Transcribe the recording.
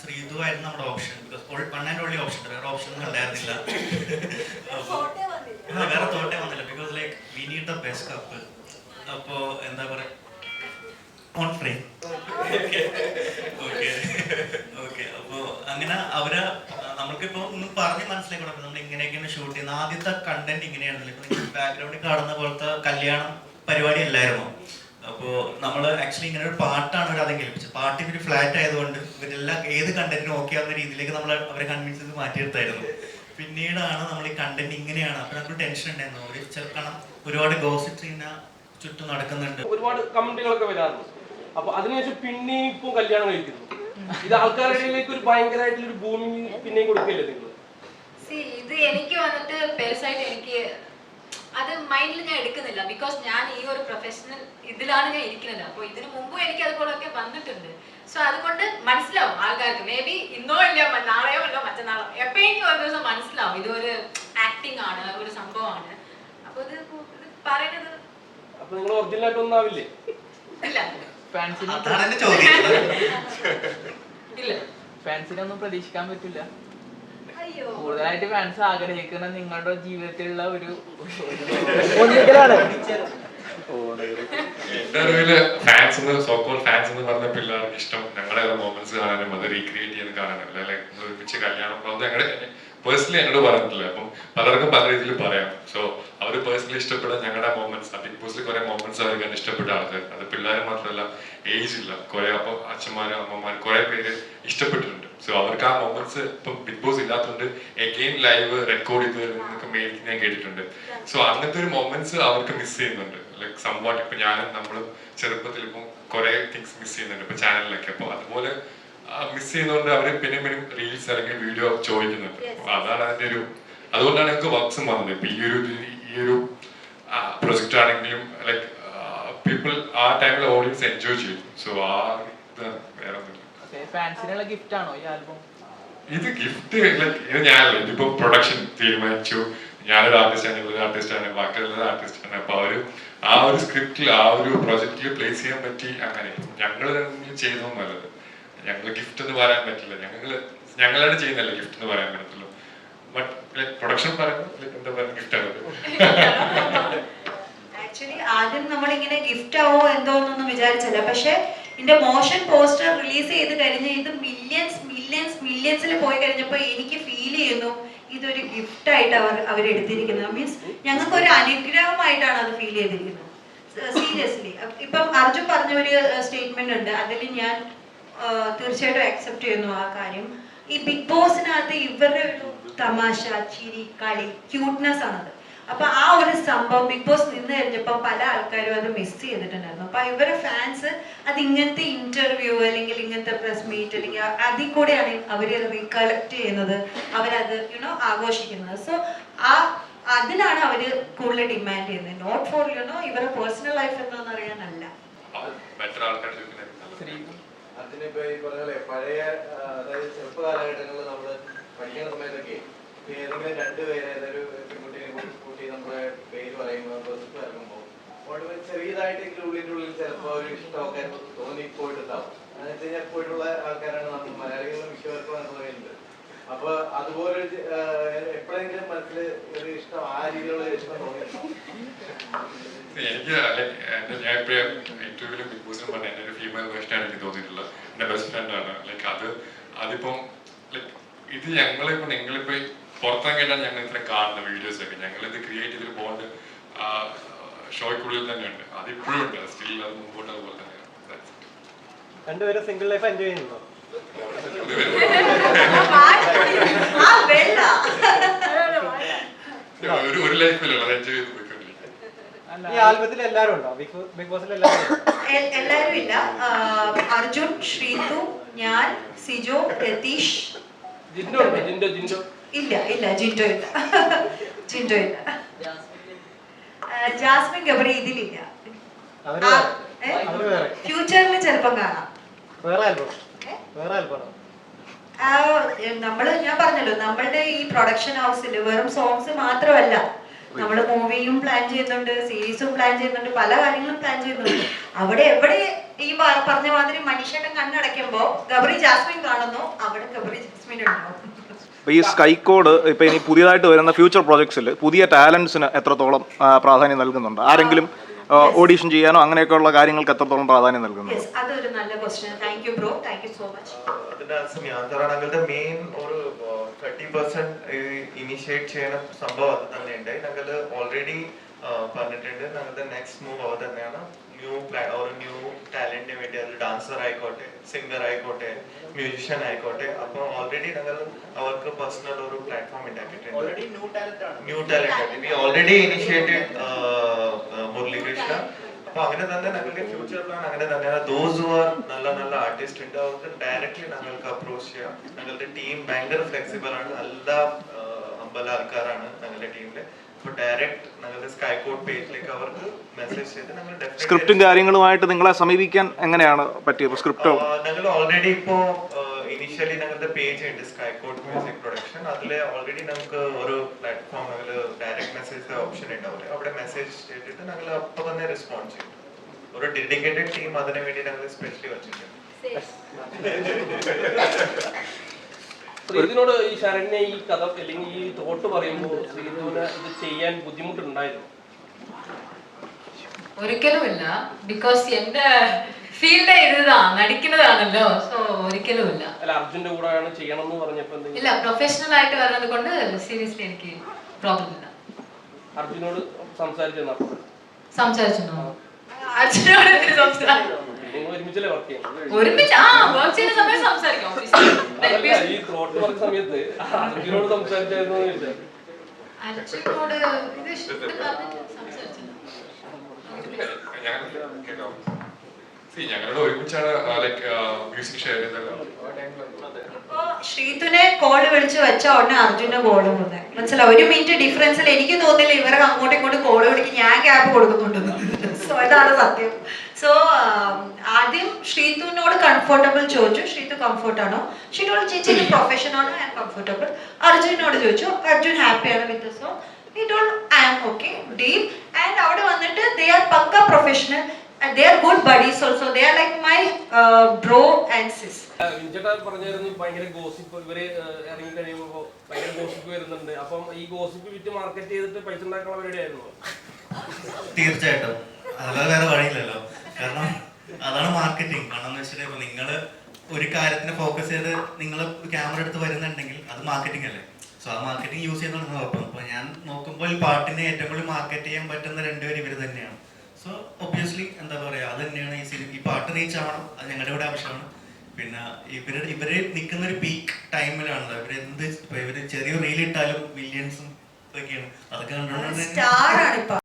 ശ്രീതു ആയിരുന്നു നമ്മുടെ option because one and only option വേറെ ഓപ്ഷൻ ഒന്നും ഉണ്ടായിരുന്നില്ല. വേറെ തോട്ടേ വന്നില്ല. Because like we need the best cup അപ്പോ എന്താ പറയാ? ഓൺ ഫ്രെയിം ഓക്കെ ഓക്കെ അപ്പോ അങ്ങനെ അവർ നമുക്കിപ്പോ ഒന്ന് പറഞ്ഞ് മനസ്സിലാക്കി കൊടുക്കും നമ്മൾ ഇങ്ങനെയൊക്കെയാണ് ഷൂട്ട് ചെയ്യുന്നത്. ആദ്യത്തെ കണ്ടന്റ് ഇങ്ങനെയാണല്ലോ ഇപ്പൊ ബാക്ക്ഗ്രൗണ്ടിൽ കാണുന്ന പോലത്തെ കല്യാണം പരിപാടി അല്ലായിരുന്നു? അപ്പോ നമ്മൾ ആക്ച്വലി ഇങ്ങനെ ഒരു പാട്ടാണ് അവർ അതെങ്കിൽ കേൾപ്പിച്ചത്. പാട്ട് ഇവർ ഫ്ലാറ്റ് ആയതുകൊണ്ട് ഇവരെല്ലാം ഏത് കണ്ടന്റിനും ഓക്കെ ആവുന്ന രീതിയിലേക്ക് നമ്മൾ അവരെ കൺവിൻസ് ചെയ്ത് മാറ്റിയെടുത്തായിരുന്നു. പിന്നീടാണ് നമ്മൾ ഈ കണ്ടന്റ് ഇങ്ങനെയാണ്. അപ്പൊ നമുക്ക് ടെൻഷൻ ഉണ്ടായിരുന്നു. ഒരു ചെറുക്കണം ഒരുപാട് ഗോസിറ്റ് ഇങ്ങനെ ചുറ്റും നടക്കുന്നുണ്ട്. ഒരുപാട് കമന്റുകളൊക്കെ വരാറുണ്ട്. അപ്പൊ അതിനുശേഷം പിന്നെയും ഇപ്പൊ കല്യാണം കഴിക്കുന്നു. ഇത് ആൾക്കാരുടെ ഇടയിലേക്ക് ഒരു ഭയങ്കരമായിട്ടുള്ള ഒരു ഭൂമി പിന്നെയും കൊടുക്കില്ലേ നിങ്ങൾ? ഇത് എനിക്ക് വന്നിട്ട് പേഴ്സണായിട്ട് എനിക്ക് അത് മൈൻഡിൽ ഞാൻ എടുക്കുന്നില്ല. ബിക്കോസ് ഞാൻ ഈ ഒരു പ്രൊഫഷണൽ ഇതിലാണ് ഞാൻ ഇരിക്കുന്നത്. അപ്പോൾ ഇതിനു മുമ്പും എനിക്ക് അതുപോലൊക്കെ വന്നിട്ടുണ്ട്. സോ അതുകൊണ്ട് മനസ്സിലാവും ആൾക്കാർക്ക്. മേ ബി ഇന്നോ ഇല്ല നാളെയോ അല്ലോ മറ്റന്നാളോ. എപ്പോഴെങ്കിലും ഒരു ദിവസം മനസ്സിലാവും. ഇതൊരു ആക്ടിങ് ആണ് ഒരു സംഭവമാണ്. അപ്പോൾ ഇത് പറയുന്നത് അപ്പൊ നിങ്ങൾ ഒറിജിനൽ ആയിട്ട് ഒന്നാവില്ലേ ഇല്ല. ഫാൻസിന് ഒന്നും പ്രതീക്ഷിക്കാൻ പറ്റില്ല. കൂടുതലായിട്ട് ഫാൻസ് ആഗ്രഹിക്കുന്ന നിങ്ങളുടെ ജീവിതത്തിലുള്ള ഒരു എന്റെ അറിവിൽ ഫാൻസ് എന്ന് സോക്കോൾ ഫാൻസ് എന്ന് പറഞ്ഞ പിള്ളേർക്ക് ഇഷ്ടം. ഞങ്ങളുടെ മൊമെന്റ്സ് കാണാനും അത് റീക്രിയേറ്റ് ചെയ്ത് കാണാനും അല്ലെ? ഒരുമിച്ച് കല്യാണം അത് ഞങ്ങളുടെ പേഴ്സണലി എന്നോട് പറഞ്ഞിട്ടില്ല. അപ്പം പലർക്കും പല രീതിയിൽ പറയാം. സോ അവർ പേഴ്സണലി ഇഷ്ടപ്പെട്ട ഞങ്ങളുടെ മൊമെന്റ്സ് ബിഗ് ബോസിൽ കുറെ മൊമെന്റ്സ് അവർക്ക് ഇഷ്ടപ്പെട്ട ആൾക്കാർ അത് പിള്ളേർ മാത്രമല്ല ഏജ് ഇല്ല. കുറെ അപ്പം അച്ഛന്മാരും അമ്മമാരും കുറെ പേര് ഇഷ്ടപ്പെട്ടിട്ടുണ്ട്. സോ അവർക്ക് ആ മൊമെന്റ്സ് ഇപ്പം ബിഗ് ബോസ് ഇല്ലാത്തതുകൊണ്ട് എഗെയിൻ ലൈവ് റെക്കോർഡ് ചെയ്ത് എന്നൊക്കെ മെയിൽ ഞാൻ കേട്ടിട്ടുണ്ട്. സോ അങ്ങനത്തെ ഒരു മൊമെന്റ്സ് അവർക്ക് മിസ് ചെയ്യുന്നുണ്ട്. ലൈക്ക് സംവാട്ട് ഇപ്പൊ ഞാനും നമ്മളും ചെറുപ്പത്തിൽ ഇപ്പം കുറെ തിങ്സ് മിസ് ചെയ്യുന്നുണ്ട് ഇപ്പൊ ചാനലിലൊക്കെ അപ്പൊ അതുപോലെ മിസ് ചെയ്യുന്നതുകൊണ്ട് അവർ പിന്നെ പിന്നെ റീൽസ് അല്ലെങ്കിൽ വീഡിയോ ചോദിക്കുന്നുണ്ട്. അതാണ് അതിന്റെ ഒരു അതുകൊണ്ടാണ് ഞങ്ങൾക്ക് വർക്ക്സും വന്നത്. ഇപ്പൊ ഈ ഒരു ഈ ഒരു പ്രൊജക്റ്റ് ആണെങ്കിലും ലൈക്ക് പീപ്പിൾ ആ ടൈമിൽ ഓഡിയൻസ് എൻജോയ് ചെയ്തു. സോ ആ ഇത് വേറെ ഫാൻസിനുള്ള ഗിഫ്റ്റ് ആണോ ഈ ആൽബം? ഇത് ഗിഫ്റ്റ് ഇത് ഞാനല്ല ഇതിപ്പോ പ്രൊഡക്ഷൻ തീരുമാനിച്ചു. ഞാനൊരു ആർട്ടിസ്റ്റ് ആണ് ഇവരൊരു ആർട്ടിസ്റ്റ് ആണ് ബാക്കിയുള്ള ആർട്ടിസ്റ്റ് ആണ് അപ്പൊ അവർ ആ ഒരു സ്ക്രിപ്റ്റിൽ ആ ഒരു പ്രൊജക്റ്റിൽ പ്ലേസ് ചെയ്യാൻ പറ്റി അങ്ങനെ. ഞങ്ങൾ ചെയ്തു നല്ലത്. ഞങ്ങൾ ഗിഫ്റ്റ് എന്ന് പറയാൻ പറ്റില്ല. ഞങ്ങൾ ഞങ്ങളാണ് ചെയ്യുന്നല്ലേ ഗിഫ്റ്റ് എന്ന് പറയാൻ പറ്റത്തുള്ളൂ. ബട്ട് പ്രൊഡക്ഷൻ പറയുമ്പോൾ ലൈക്ക് എന്താ പറയുക ഗിഫ്റ്റ് ആണ് ആക്ച്വലി ആദ്യം നമ്മളിങ്ങനെ ഗിഫ്റ്റ് ആവോ എന്തോ എന്നൊന്നും വിചാരിച്ചില്ല. പക്ഷെ ഇതിന്റെ മോഷൻ പോസ്റ്റർ റിലീസ് ചെയ്ത് കഴിഞ്ഞ് ഇത് മില്യൺസ് മില്യൺസ് മില്യൺസിൽ പോയി കഴിഞ്ഞപ്പോൾ എനിക്ക് ഫീൽ ചെയ്യുന്നു. ഇതൊരു ഗിഫ്റ്റ് ആയിട്ട് അവർ അവരെടുത്തിരിക്കുന്നത് മീൻസ് ഞങ്ങൾക്ക് ഒരു അനുഗ്രഹമായിട്ടാണ് അത് ഫീൽ ചെയ്തിരിക്കുന്നത്. സീരിയസ്ലി ഇപ്പം അർജുൻ പറഞ്ഞ ഒരു സ്റ്റേറ്റ്മെന്റ് ഉണ്ട്. അതിൽ ഞാൻ തീർച്ചയായിട്ടും അക്സെപ്റ്റ് ചെയ്യുന്നു ആ കാര്യം. ഈ ബിഗ് ബോസിനകത്ത് ഇവരുടെ ഒരു തമാശ ചിരി കളി ക്യൂട്ട്നെസ് ആണത്. അപ്പൊ ആ ഒരു സംഭവം ബിഗ് ബോസ് നിന്ന് കഴിഞ്ഞപ്പോൾ പല ആൾക്കാരും അത് മിസ് ചെയ്തിട്ടുണ്ടായിരുന്നു. അപ്പൊ ഇവരെ ഫാൻസ് അത് ഇങ്ങനത്തെ ഇന്റർവ്യൂ അല്ലെങ്കിൽ ഇങ്ങനത്തെ പ്രസ് മീറ്റ് അല്ലെങ്കിൽ അതിൽ കൂടെയാണ് അവർ റീകളക്ട് ചെയ്യുന്നത്. അവരത് യുനോ ആഘോഷിക്കുന്നത്. സോ ആ അതിനാണ് അവർ കൂടുതൽ ഡിമാൻഡ് ചെയ്യുന്നത്. നോട്ട് ഫോർ യുനോ ഇവരെ പേഴ്സണൽ ലൈഫ് എന്താണെന്ന് അറിയാനല്ല അതിനിപ്പോ ഈ പറഞ്ഞ പഴയ അതായത് ചെറുപ്പ കാലഘട്ടങ്ങളിൽ നമ്മൾ പഠിക്കുന്ന സമയത്തൊക്കെ ഏതെങ്കിലും രണ്ടുപേരെ ഏതൊരു പെൺകുട്ടിയെ കൂട്ടി- കൂട്ടി നമ്മുടെ പേര് പറയുമ്പോൾ ബസ്സിൽ അവിടെ ചെറിയതായിട്ടെങ്കിലും ഉള്ളിന്റെ ഉള്ളിൽ ചിലപ്പോൾ ഒരു ഇഷ്ടമൊക്കെ തോന്നിപ്പോയിട്ടുണ്ടാവും എന്ന് വെച്ച് കഴിഞ്ഞാൽ പോയിട്ടുള്ള ആൾക്കാരാണ് നമ്മൾ മലയാളികളും വിഷയവർക്കും പറയുന്നത് അപ്പൊ അതുപോലെ എപ്പോഴെങ്കിലും മനസ്സിൽ ഒരു ഇഷ്ടം ആ രീതിയിലുള്ള ഇഷ്ടം തോന്നിയിട്ടുണ്ടോ? എനിക്ക് ഞാൻ ഇപ്പോഴും ഇന്റർവ്യൂവിലും ബിഗ് ബോസിലും പറഞ്ഞ എന്റെ ഒരു ഫീമെയിൽ ലൈക്ക് അത് അതിപ്പം ഇത് ക്രിയേറ്റ് ചെയ്തൊരു ബോണ്ട് ഷോയ്ക്കുള്ളിൽ തന്നെയുണ്ട്. അത് ഇപ്പോഴും ഉണ്ട്. സ്റ്റിൽ അത് മുമ്പോട്ട് അതുപോലെ തന്നെയാണ്. രണ്ടുപേരും സിംഗിൾ ലൈഫ് എൻജോയ് ചെയ്യുന്നു ഒരു ഒരു ലൈഫിലല്ല എൻജോയ് ചെയ്ത് ഈ ആൽബത്തിൽ എല്ലാരും ഉണ്ടോ? ബിഗ് ബോസിൽ എല്ലാരും എല്ലാരും ഇല്ല. അർജുൻ ശ്രീതു ഞാൻ സിജോ രതീഷ്. ജിൻഡോ ഉണ്ടോ? ജിൻഡോ ജിൻഡോ. ഇല്ല ഇല്ല ജിൻഡോ ഇല്ല. ജിൻഡോ ഇല്ല. ജാസ്മിൻ ഗബറി ഇതിലില്ല. ഫ്യൂച്ചറിൽ ചിലപ്പം കാണാം. നമ്മൾ ഞാൻ പറഞ്ഞല്ലോ നമ്മളുടെ ഈ പ്രൊഡക്ഷൻ ഹൗസിൽ വെറും സോങ്സ് മാത്രമല്ല. നമ്മൾ മൂവിയും പ്ലാൻ ചെയ്യുന്നുണ്ട് സീരീസും പ്ലാൻ ചെയ്യുന്നുണ്ട് പല കാര്യങ്ങളും പ്ലാൻ ചെയ്യുന്നുണ്ട്. അവിടെ എവിടെ ഈ പറഞ്ഞ മാതിരി മനുഷ്യനെ കണ്ണടയ്ക്കുമ്പോ ഗബറി ജാസ്മിൻ കാണുന്നു അവിടെ ഗബറി ജാസ്മിൻ ഉണ്ടാവും. അപ്പോൾ ഈ സ്കൈക്കോഡ് ഇപ്പൊ ഇനി പുതിയതായിട്ട് വരുന്ന ഫ്യൂച്ചർ പ്രോജക്ട്സിൽ പുതിയ ടാലൻസിന് എത്രത്തോളം പ്രാധാന്യം നൽകുന്നുണ്ട്? ആരെങ്കിലും ഓഡീഷൻ ചെയ്യാനോ അങ്ങനെയൊക്കെയുള്ള കാര്യങ്ങൾക്ക് എത്രത്തോളം പ്രാധാന്യം നൽകുന്നു? അതൊരു നല്ല question thank you bro thank you so much അതിന്റെ തരാം ഞങ്ങളുടെ മെയിൻ ഒരു തേർട്ടി പെർസെന്റ് ഇനിഷ്യേറ്റ് ചെയ്യുന്ന സംഭവം അത് തന്നെയുണ്ട്. ഞങ്ങൾ ഓൾറെഡി പറഞ്ഞിട്ടുണ്ട്. ഞങ്ങളുടെ നെക്സ്റ്റ് മൂവ് അത് തന്നെയാണ്. ന്യൂ ഒരു ന്യൂ ടാലന്റിന് വേണ്ടി അത് ഡാൻസർ ആയിക്കോട്ടെ സിംഗർ ആയിക്കോട്ടെ മ്യൂസിഷ്യൻ ആയിക്കോട്ടെ അപ്പോൾ ഓൾറെഡി ഞങ്ങൾ അവർക്ക് പേഴ്സണൽ ഒരു പ്ലാറ്റ്ഫോം ഉണ്ടാക്കിയിട്ടുണ്ട്. ന്യൂ ടാലന്റ് ആണ്. New talent we already initiated Muralikrishna അപ്പൊ അങ്ങനെ തന്നെ ഞങ്ങളുടെ ഫ്യൂച്ചർ പ്ലാൻ അങ്ങനെ തന്നെയാണ് ദോസ് ഹു ആർ നല്ല നല്ല ആർട്ടിസ്റ്റ് ഉണ്ട് അവർക്ക് ഡയറക്റ്റ്ലി ഞങ്ങൾക്ക് അപ്രോച്ച് ചെയ്യാം. ഞങ്ങളുടെ ടീം ഭയങ്കര ഫ്ലെക്സിബിൾ ആണ്. എല്ലാ അമ്പല ആൾക്കാരാണ് ഞങ്ങളുടെ ടീമിൽ അപ്പൊ ഡയറക്റ്റ് ഞങ്ങളുടെ സ്കൈകോഡ് പേജിലേക്ക് അവർക്ക് മെസ്സേജ് ചെയ്ത് ഞങ്ങൾ സ്ക്രിപ്റ്റും കാര്യങ്ങളുമായിട്ട് നിങ്ങളെ സമീപിക്കാൻ എങ്ങനെയാണ് പറ്റിയത്? സ്ക്രിപ്റ്റോ ഞങ്ങൾ ഓൾറെഡി ഇപ്പോ ഇനിഷ്യലി ഞങ്ങളുടെ പേജ് ഉണ്ട് സ്കൈകോട്ട് മ്യൂസിക് പ്രൊഡക്ഷൻ അതിൽ ഓൾറെഡി നമുക്ക് ഒരു പ്ലാറ്റ്ഫോം ഞങ്ങൾ ഡയറക്റ്റ് മെസ്സേജ് ഓപ്ഷൻ ഉണ്ടാവില്ല? അവിടെ മെസ്സേജ് ചെയ്തിട്ട് ഞങ്ങൾ അപ്പൊ തന്നെ റെസ്പോണ്ട് ചെയ്യും ഒരു ഡെഡിക്കേറ്റഡ് ടീം അതിനു വേണ്ടി ഞങ്ങൾ സ്പെഷ്യലി വെച്ചിട്ടുണ്ട്. ശ്രീജിനോട് ഈ ശരണ്യ ഈ കഥ അല്ലെങ്കിൽ ഈ തോട്ട് പറയുമ്പോൾ ശ്രീജിന് ഇത് ചെയ്യാൻ ബുദ്ധിമുട്ടുണ്ടായിരുന്നു? ഒരിക്കലുമില്ല. ബിക്കോസ് എന്റെ ഫീൽഡ് ഇതാ നടിക്കുന്നതാണല്ലോ. സോ ഒരിക്കലുമില്ല. അല്ല അർജുന്റെ കൂടെയാണ് ചെയ്യണം എന്ന് പറഞ്ഞപ്പോ ഇല്ല പ്രൊഫഷണൽ ആയിട്ട് വരുന്നത് കൊണ്ട് സീരിയസ്ലി എനിക്ക് പ്രോബ്ലം ഇല്ല. അർജുനോട് സംസാരിച്ചു സംസാരിച്ചു അർജുനോട് സംസാരിച്ചു ഒരുമിച്ചല്ലേ വർക്ക് ഒരുമിച്ച് ആ വർക്ക് ചെയ്യുന്ന സമയത്ത് സംസാരിക്കാം ഈ ത്രോട്ട് വർക്ക് സമയത്ത് അർജുനോട് സംസാരിച്ചായിരുന്നു ഞങ്ങളുടെ ഒരുമിച്ചാണ് ലൈക്ക് മ്യൂസിക് ഷെയർ ചെയ്തല്ലോ ശ്രീതുനെ കോൾ വിളിച്ച് വെച്ച ഉടനെ അർജുന്റെ കോൾ വന്നെ. മനസ്സിലായി? ഒരു മിനിറ്റ് ഡിഫറൻസിൽ എനിക്ക് തോന്നില്ല ഇവരെ അങ്ങോട്ടും ഇങ്ങോട്ടും കോൾ വിളിക്കും ഞാൻ ഗ്യാപ്പ് കൊടുക്കുന്നുണ്ടെന്ന്. സോ ഇതാണ് സത്യം. സോ ആദ്യം ശ്രീതുവിനോട് കംഫർട്ടബിൾ ചോദിച്ചു. ശ്രീതു കംഫർട്ട് ആണോ ഷീറ്റോട് ചേച്ചി പ്രൊഫഷൻ ആണോ? ഐ ആം കംഫർട്ടബിൾ അർജുനോട് ചോദിച്ചു. അർജുൻ ഹാപ്പിയാണ് with so we don I am okay deep and അവിടെ വന്നിട്ട് they are pakka professional and they good good buddies they are are my my and sis പറഞ്ഞായിരുന്നു ഭയങ്കര ഗോസിപ്പ് ഇവർ ഇറങ്ങി കഴിയുമ്പോൾ ഭയങ്കര ഗോസിപ്പ് വരുന്നുണ്ട്. അപ്പം ഈ ഗോസിപ്പ് വിറ്റ് മാർക്കറ്റ് ചെയ്തിട്ട് പൈസ തീർച്ചയായിട്ടും. അതല്ലാതെ വേറെ വഴിയില്ലല്ലോ. കാരണം അതാണ് മാർക്കറ്റിംഗ് കാരണം എന്ന് വെച്ചിട്ട് ഇപ്പൊ നിങ്ങൾ ഒരു കാര്യത്തിന് ഫോക്കസ് ചെയ്ത് നിങ്ങൾ ക്യാമറ എടുത്ത് വരുന്നുണ്ടെങ്കിൽ അത് മാർക്കറ്റിംഗ് അല്ലേ? സോ ആ മാർക്കറ്റിംഗ് യൂസ് ചെയ്യുന്ന കുഴപ്പം അപ്പൊ ഞാൻ നോക്കുമ്പോൾ ഈ പാട്ടിനെ ഏറ്റവും കൂടുതൽ മാർക്കറ്റ് ചെയ്യാൻ പറ്റുന്ന രണ്ടുപേരും ഇവർ തന്നെയാണ്. സോ ഒബ്വിയസ്ലി എന്താ പറയാ അത് തന്നെയാണ് ഈ സിനിമ ഈ പാട്ട് റീച്ച് ആവണം. അത് ഞങ്ങളുടെ ഇവിടെ ആവശ്യമാണ്. പിന്നെ ഇവർ ഇവർ നിൽക്കുന്ന ഒരു പീക്ക് ടൈമിലാണല്ലോ ഇവർ എന്ത് ഇവർ ചെറിയ റീൽ ഇട്ടാലും മില്യൺസും ഇതൊക്കെയാണ്. അതൊക്കെ കണ്ടുകൊണ്ട്